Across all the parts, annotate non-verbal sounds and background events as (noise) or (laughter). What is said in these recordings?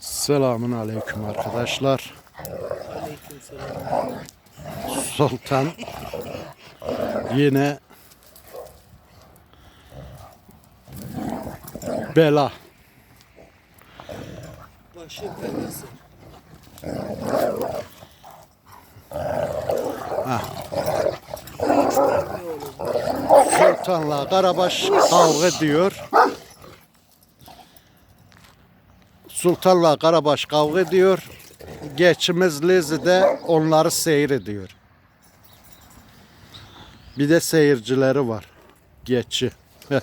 Selamun aleyküm arkadaşlar. Sultan yine bela. Başı belası. Sultanla Karabaş kavga ediyor. Sultanla Karabaş kavga ediyor. Geçimiz Lizi de onları seyrediyor. Bir de seyircileri var. Geçi. (laughs)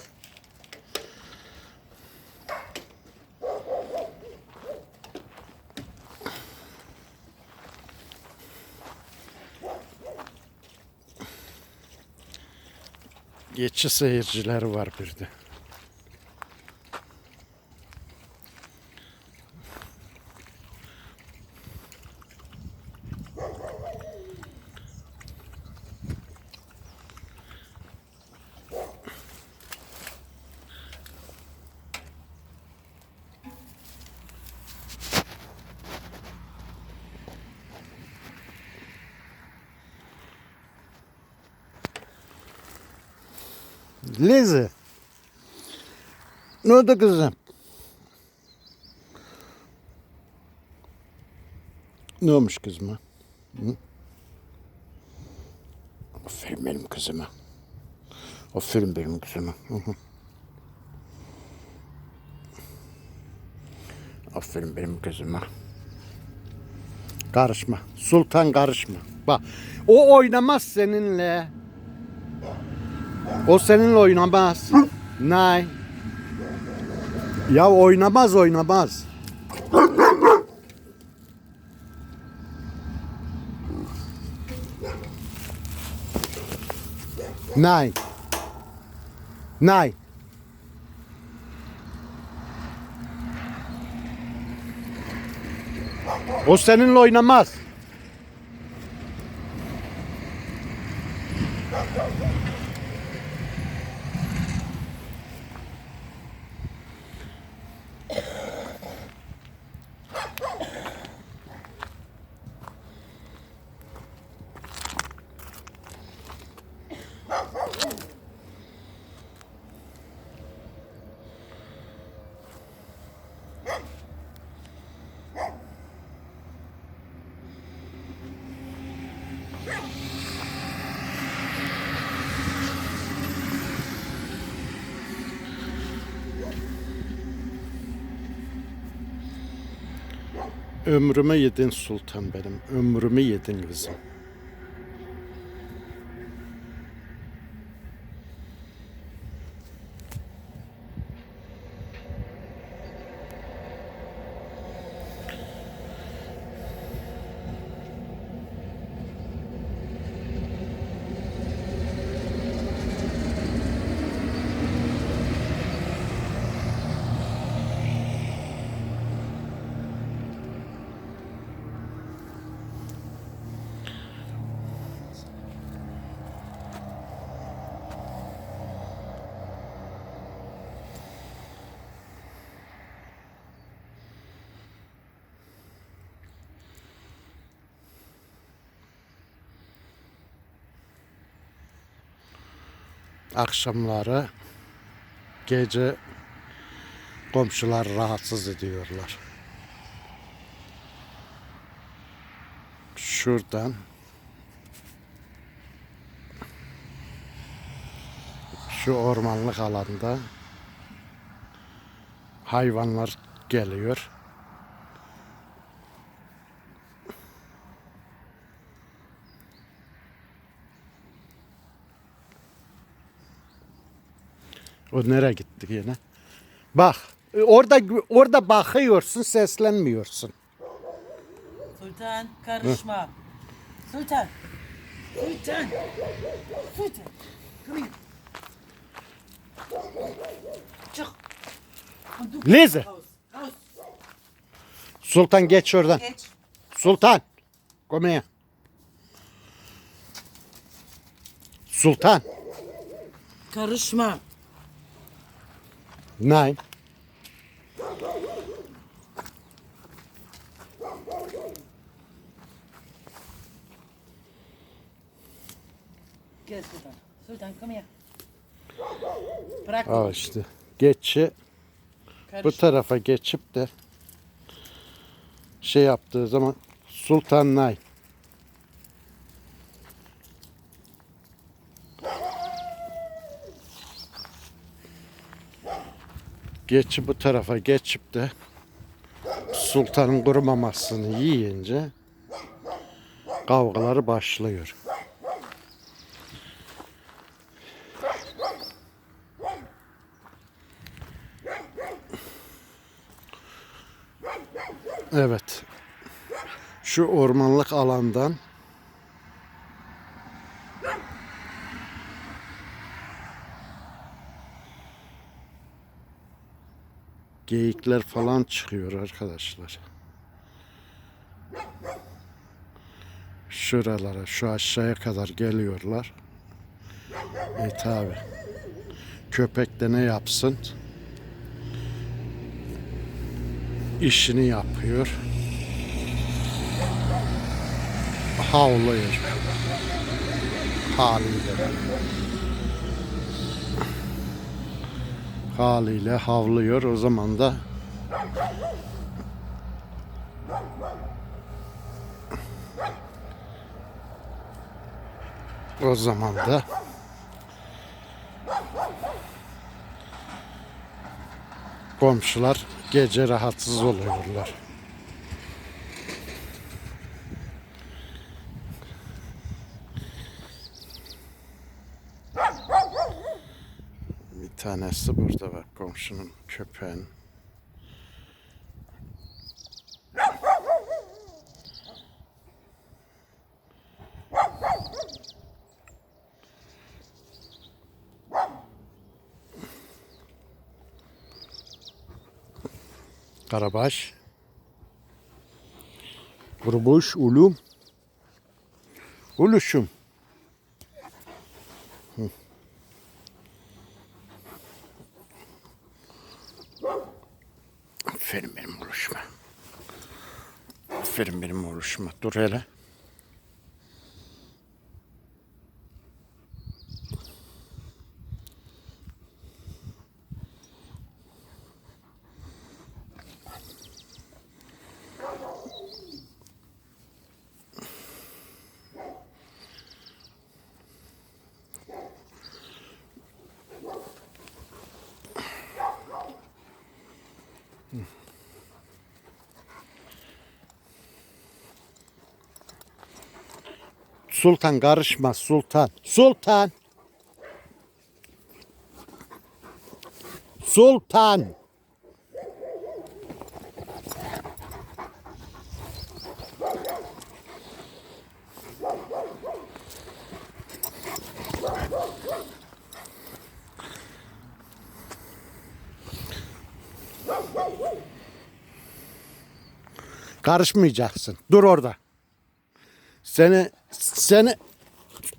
Geçi seyircileri var bir de. Lizi. Ne oldu kızım? Ne olmuş kızıma? Hı? Aferin benim kızıma. Aferin benim kızıma. Hı. Aferin benim kızıma. Karışma. Sultan karışma. Bak o oynamaz seninle. O seninle oynamaz. Nay. Ya oynamaz oynamaz. Nay. Nay. O seninle oynamaz. Ömrümü yedin sultan benim. Ömrümü yedin kızım. Akşamları gece komşular rahatsız ediyorlar. Şuradan şu ormanlık alanda hayvanlar geliyor. O nereye gitti yine? Bak orada orada bakıyorsun seslenmiyorsun. Sultan karışma. Sultan. Sultan. Sultan. Come here. Çık. Lize. Sultan geç oradan. Geç. Sultan. Here. Sultan. Karışma. Nein. Sultan. Sultan come here. Bırak. Al işte. Geçi bu tarafa geçip de şey yaptığı zaman Sultan Nay. Geçi bu tarafa geçip de sultanın kurumamasını yiyince kavgaları başlıyor. Evet. Şu ormanlık alandan geyikler falan çıkıyor arkadaşlar. Şuralara, şu aşağıya kadar geliyorlar. E tabi. Köpek de ne yapsın? işini yapıyor. Havlıyor. Haliyle. Haliyle havlıyor. O zaman da o zaman da komşular gece rahatsız oluyorlar. Bir tanesi burada bak komşunun köpeğin. Karabaş. Kurbuş, ulum. Uluşum. Hı. Aferin benim oluşuma. Aferin benim oluşuma. Dur hele. Sultan karışma sultan. Sultan. Sultan. Karışmayacaksın. Dur orada. Seni seni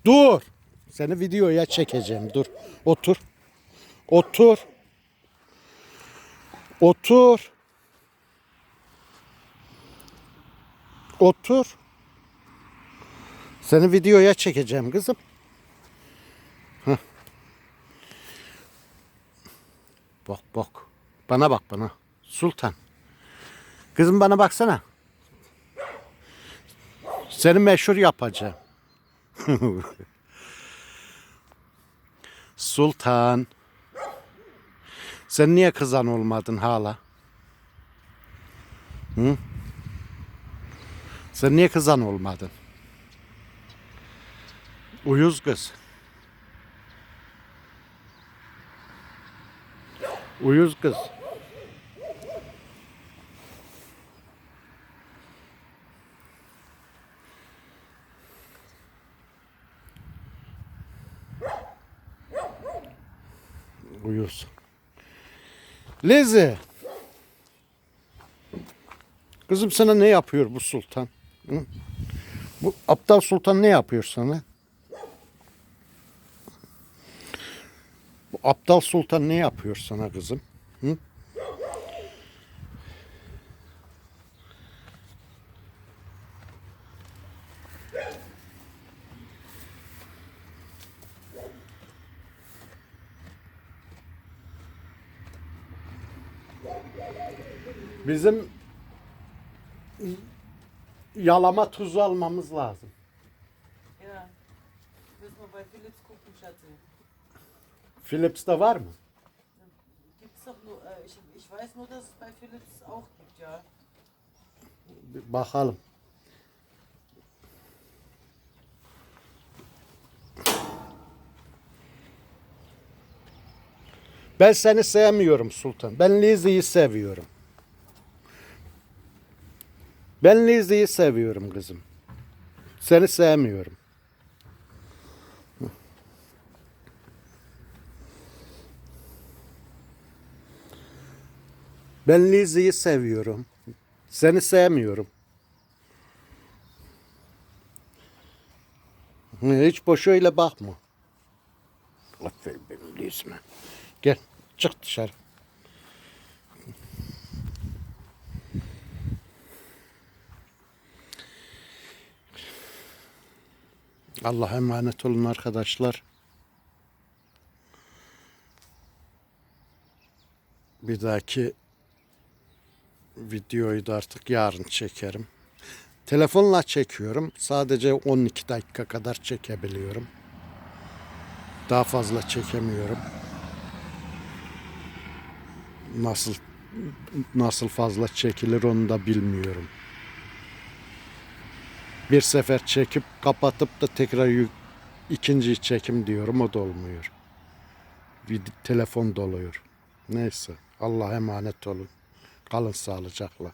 dur. Seni videoya çekeceğim. Dur. Otur. Otur. Otur. Otur. Seni videoya çekeceğim kızım. Hah. Bak bak. Bana bak bana. Sultan. Kızım bana baksana. Seni meşhur yapacağım. (laughs) Sultan. Sen niye kızan olmadın hala? Hı? Sen niye kızan olmadın? Uyuz kız. Uyuz kız. Uyuz. Lezi. Kızım sana ne yapıyor bu sultan? Hı? Bu aptal sultan ne yapıyor sana? Bu aptal sultan ne yapıyor sana kızım? Hı? Bizim yalama tuzu almamız lazım. Ja. Müssen wir bei Philips gucken, Schatzi. Philips'te var mı? Gibt's doch nur, äh, ich, ich weiß nur, dass es bei Philips auch gibt, ja. Bir bakalım. Ben seni sevmiyorum Sultan. Ben Lizzie'yi seviyorum. Ben Lizzie'yi seviyorum kızım. Seni sevmiyorum. Ben Lizzie'yi seviyorum. Seni sevmiyorum. Hiç boş öyle bakma. Aferin benim Lizme. Gel çık dışarı. Allah'a emanet olun arkadaşlar. Bir dahaki videoyu da artık yarın çekerim. Telefonla çekiyorum. Sadece 12 dakika kadar çekebiliyorum. Daha fazla çekemiyorum. Nasıl nasıl fazla çekilir onu da bilmiyorum. Bir sefer çekip kapatıp da tekrar yük, ikinci çekim diyorum o da olmuyor. Bir telefon doluyor. Neyse Allah'a emanet olun. Kalın sağlıcakla.